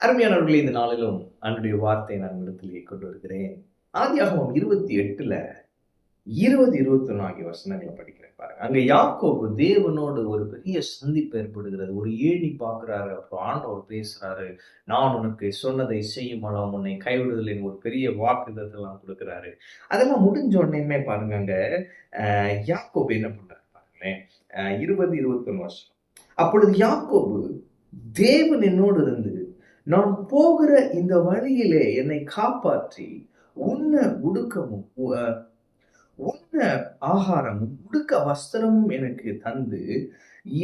அருமையானவர்களே இந்த நாளிலும் அன்றைய வார்த்தையை நான் இடத்திலே கொண்டு வருகிறேன் ஆதியாகவும் இருபத்தி எட்டுல இருபது இருபத்தி ஒன்று ஆகிய வசனங்களை படிக்கிறேன் பாருங்க. அங்க யாக்கோபு தேவனோடு ஒரு பெரிய சந்திப்பு ஏற்படுகிறது. ஒரு ஏணி பார்க்கிறாரு அப்புறம் ஆண்டவர் பேசுறாரு நான் உனக்கு சொன்னதை செய்யுமாலாம் உன்னை கைவிடுதலின் ஒரு பெரிய வாக்குதத்தெல்லாம் கொடுக்குறாரு. அதெல்லாம் முடிஞ்ச உடனேமே பாருங்க அங்க யாக்கோபு என்ன பண்றாரு பாருங்களேன். இருபது இருபது இருபத்தொன்னு வருஷம் அப்பொழுது யாக்கோபு தேவன் என்னோடு இருந்து நான் போகிற இந்த வழியிலே என்னை காப்பாற்றி உன்ன உடுக்கமும் உன்ன ஆகாரமும் உடுக்க வஸ்திரமும் எனக்கு தந்து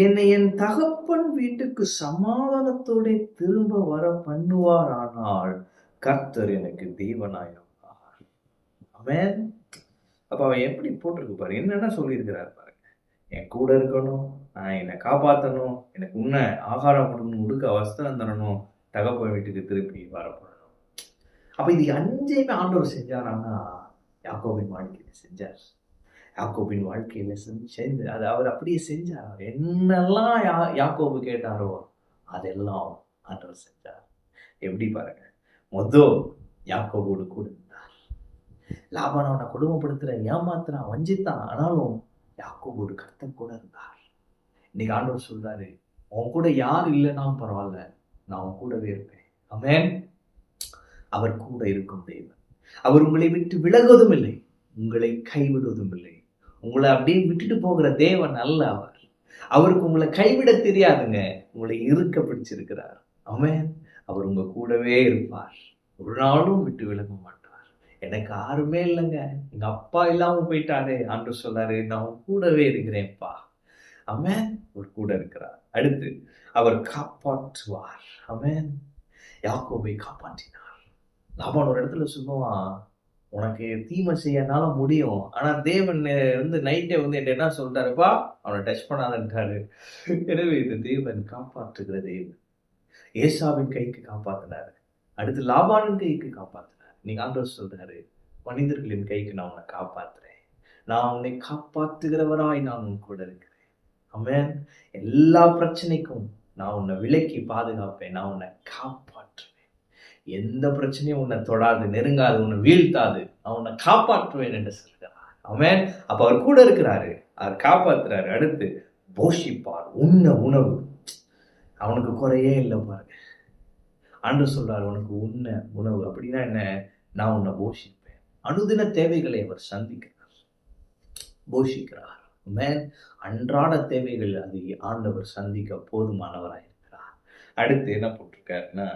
என்னை என் தகப்பன் வீட்டுக்கு சமாதானத்தோட திரும்ப வர பண்ணுவாரானால் கர்த்தர் எனக்கு தேவனாயிருப்பார். அவன் அப்ப அவன் எப்படி போட்டிருக்கு பாரு என்னென்ன சொல்லியிருக்கிறார் பாருங்க என் கூட இருக்கணும் நான் என்னை காப்பாற்றணும் எனக்கு உன்ன ஆகாரம் கொடுக்கணும் உடுக்க வஸ்திரம் தரணும் தகப்பன் வீட்டுக்கு திருப்பி வரப்படணும் அப்போ இது அஞ்சையுமே ஆண்டவர் செஞ்சாரான்னா யாக்கோபின் வாழ்க்கையில் செஞ்சார்? யாக்கோபின் வாழ்க்கையில் செஞ்சு அது அவர் அப்படியே செஞ்சார்? என்னெல்லாம் யா யாக்கோபு கேட்டாரோ அதெல்லாம் ஆண்டவர் செஞ்சார். எப்படி பாருங்க. மொதல் யாக்கோபோடு கூட இருந்தார். லாபான் அவனை கொடுமைப்படுத்துற ஏமாத்துறான் வஞ்சித்தான். ஆனாலும் யாக்கோபோடு கர்த்தர் கூட இருந்தார். இன்னைக்கு ஆண்டவர் சொல்றாரு உன் கூட யார் இல்லைனாலும் பரவாயில்ல. நான் கூடவே இருப்பேன். அமேன் அவர் கூட இருக்கும் தெய்வம் அவர் உங்களை விட்டு விலகுவதும் இல்லை உங்களை கைவிடுவதும் இல்லை. உங்களை அப்படியே விட்டுட்டு போகிற தேவன் அல்ல அவர். அவருக்கு உங்களை கைவிட தெரியாதுங்க உங்களை இருக்க பிடிச்சிருக்கிறார். அவன் அவர் உங்க கூடவே இருப்பார். ஒரு நாளும் விட்டு விலக மாட்டார். எனக்கு யாருமே இல்லைங்க. எங்க அப்பா இல்லாம போயிட்டாரு அன்று சொல்லாரு நான் கூடவே இருக்கிறேன்ப்பா. அவன் ஒரு கூட இருக்கிறார். அடுத்து அவர் காப்பாற்றுவார். அவன் யாக்கோபை காப்பாற்றினார். லாபான் ஒரு இடத்துல சொல்லுவான் உனக்கு தீமை செய்யனால முடியும். ஆனா தேவன் வந்து நைட்டே வந்து என்கிட்ட என்ன சொல்லிட்டாருப்பா அவனை டச் பண்ணாதன்றாரு எனவே இந்த தேவன் காப்பாற்றுகிற தேவன். ஏசாவின் கைக்கு காப்பாத்தினாரு. அடுத்து லாபானின் கைக்கு காப்பாத்தினார். நீங்க ஆண்டவர் சொல்றாரு மனிதர்களின் கைக்கு நான் உன்னை காப்பாத்துறேன். நான் உன்னை காப்பாற்றுகிறவராய் நான் உன் கூட இருக்கிறேன் அமேன் எல்லா பிரச்சனைக்கும் நான் உன்னை விலக்கி பாதுகாப்பேன். நான் உன்னை காப்பாற்றுவேன். எந்த பிரச்சனையும் உன்னை தொடாது நெருங்காது உன்னை வீழ்த்தாது. நான் உன்னை காப்பாற்றுவேன் என்று சொல்கிறார். அவன் அப்ப அவர் கூட இருக்கிறாரு. அவர் காப்பாத்துறாரு. அடுத்து போஷிப்பார். உண்ண உணவு. அவனுக்கு குறையே இல்லை பாருங்க. அன்று சொல்றாரு உனக்கு உண்ண உணவு. அப்படின்னா என்ன? நான் உன்னை போஷிப்பேன். அனுதின தேவைகளை அவர் சந்திக்கிறார். போஷிக்கிறார். மேன் அன்றாட தேவைகள் அது ஆண்டவர் சந்திக்க போதுமானவராக இருக்கிறார் அடுத்து என்ன போட்டிருக்காருன்னா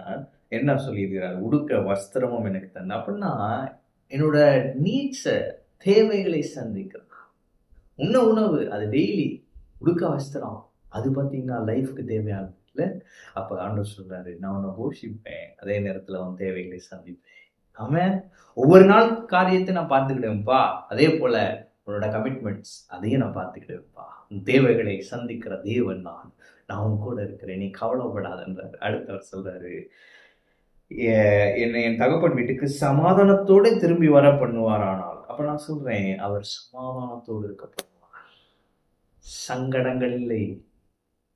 என்ன சொல்லியிருக்கிறார்? உடுக்க வஸ்திரமும் எனக்கு தந்த. அப்படின்னா என்னோட நீட்ஸை தேவைகளை சந்திக்கிறார். உண்ண உணவு அது டெய்லி உடுக்க வஸ்திரம் அது பார்த்தீங்கன்னா லைஃப்க்கு தேவையானது இல்லை. அப்போ ஆண்டவர் சொல்கிறாரு நான் உன்னை போஷிப்பேன். அதே நேரத்தில் அவன் தேவைகளை சந்திப்பேன். அவன் ஒவ்வொரு நாள் காரியத்தை நான் பார்த்துக்கிட்டேன்ப்பா அதே போல் உன்னோட கமிட்மெண்ட்ஸ் அதையும் நான் பார்த்துக்கிட்டேன்ப்பா உன் தேவைகளை சந்திக்கிற தேவன் நான். நான் உன் கூட இருக்கிறேன். நீ கவலைப்படாதன்றார். அடுத்தவர் சொல்றாரு என்னை என் தகப்பன் வீட்டுக்கு சமாதானத்தோடு திரும்பி வர பண்ணுவாரானால். அப்ப நான் சொல்றேன் அவர் சமாதானத்தோடு இருக்க பண்ணுவார். சங்கடங்கள் இல்லை.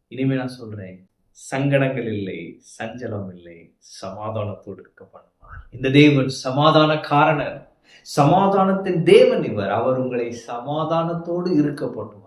இனிமே நான் சொல்றேன் சங்கடங்கள் இல்லை சஞ்சலம் இல்லை சமாதானத்தோடு இருக்க பண்ணுவார். இந்த தேவன் சமாதான காரணர் சமாதானத்தின் தேவன் இவர். அவர் உங்களை சமாதானத்தோடு இருக்க பண்ணுவார்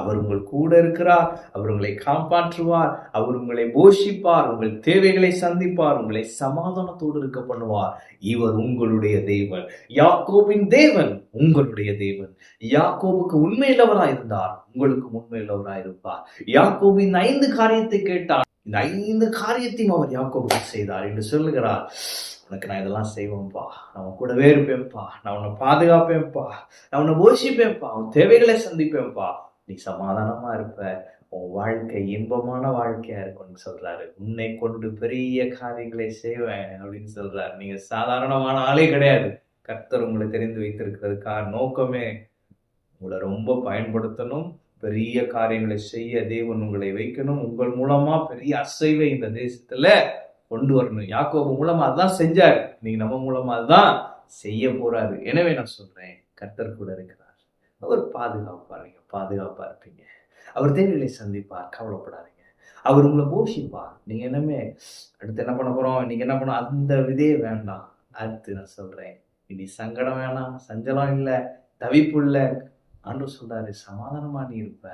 அவர் உங்கள் கூட இருக்கிறார். அவர் உங்களை காப்பாற்றுவார். அவர் உங்களை போஷிப்பார். உங்கள் தேவைகளை சந்திப்பார். உங்களை சமாதானத்தோடு இருக்க பண்ணுவார் இவர் உங்களுடைய தேவன். யாக்கோபின் தேவன் உங்களுடைய தேவன். யாக்கோபுக்கு உண்மையுள்ளவராய் இருந்தார் உங்களுக்கு உண்மையுள்ளவராய் இருப்பார் யாக்கோபின் ஐந்து காரியத்தை கேட்டார். இந்த ஐந்து காரியத்தையும் அவர் யாக்கோபுக்கு செய்தார் என்று சொல்லுகிறார். உனக்கு நான் இதெல்லாம் செய்வேன்ப்பா. நான் உன் கூடவே இருப்பேன்ப்பா. நான் உன்னை பாதுகாப்பேன்ப்பா. நான் உன்னை போஷிப்பேன்ப்பா. உன் தேவைகளை சந்திப்பேன்ப்பா. நீ சமாதானமா இருப்ப. உன் வாழ்க்கை இன்பமான வாழ்க்கையா இருக்கும்னு சொல்றாரு. உன்னை கொண்டு பெரிய காரியங்களை செய்வேன் அப்படின்னு சொல்றாரு. நீங்க சாதாரணமான ஆளே கிடையாது. கர்த்தர் உங்களை தெரிந்து வைத்திருக்கிறதுக்கான நோக்கமே உங்களை ரொம்ப பயன்படுத்தணும். பெரிய காரியங்களை செய்ய தேவன் உங்களை வைக்கணும். உங்கள் மூலமா பெரிய அசைவை இந்த தேசத்துல கொண்டு வரணும். யாக்கோபு மூலமா அதுதான் செஞ்சாரு. நீங்க நம்ம மூலமா அதுதான் செய்ய போறாரு. எனவே நான் சொல்றேன் கர்த்தர் கூட இருக்கிறார். அவர் பாதுகாப்பாருங்க பாதுகாப்பா இருப்பீங்க. அவர் தேவைகளை சந்திப்பார் கவலைப்படாதீங்க. அவர் உங்களை போஷிப்பார். நீங்க என்னமே அடுத்து என்ன பண்ண போறோம்? நீங்க என்ன பண்ண? அந்த இதே வேண்டாம். அடுத்து நான் சொல்றேன் இனி சங்கடம் வேணாம் சஞ்சலம் இல்லை தவிப்பு இல்லை. ஆண்டு சொல்றாரு சமாதானமா நீ இருப்ப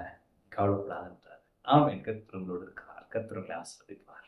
கவலைப்படாதுன்றாரு. ஆம் என் கத்திரங்களோடு இருக்கிறார் கத்திரங்களை ஆசிரியப்பார்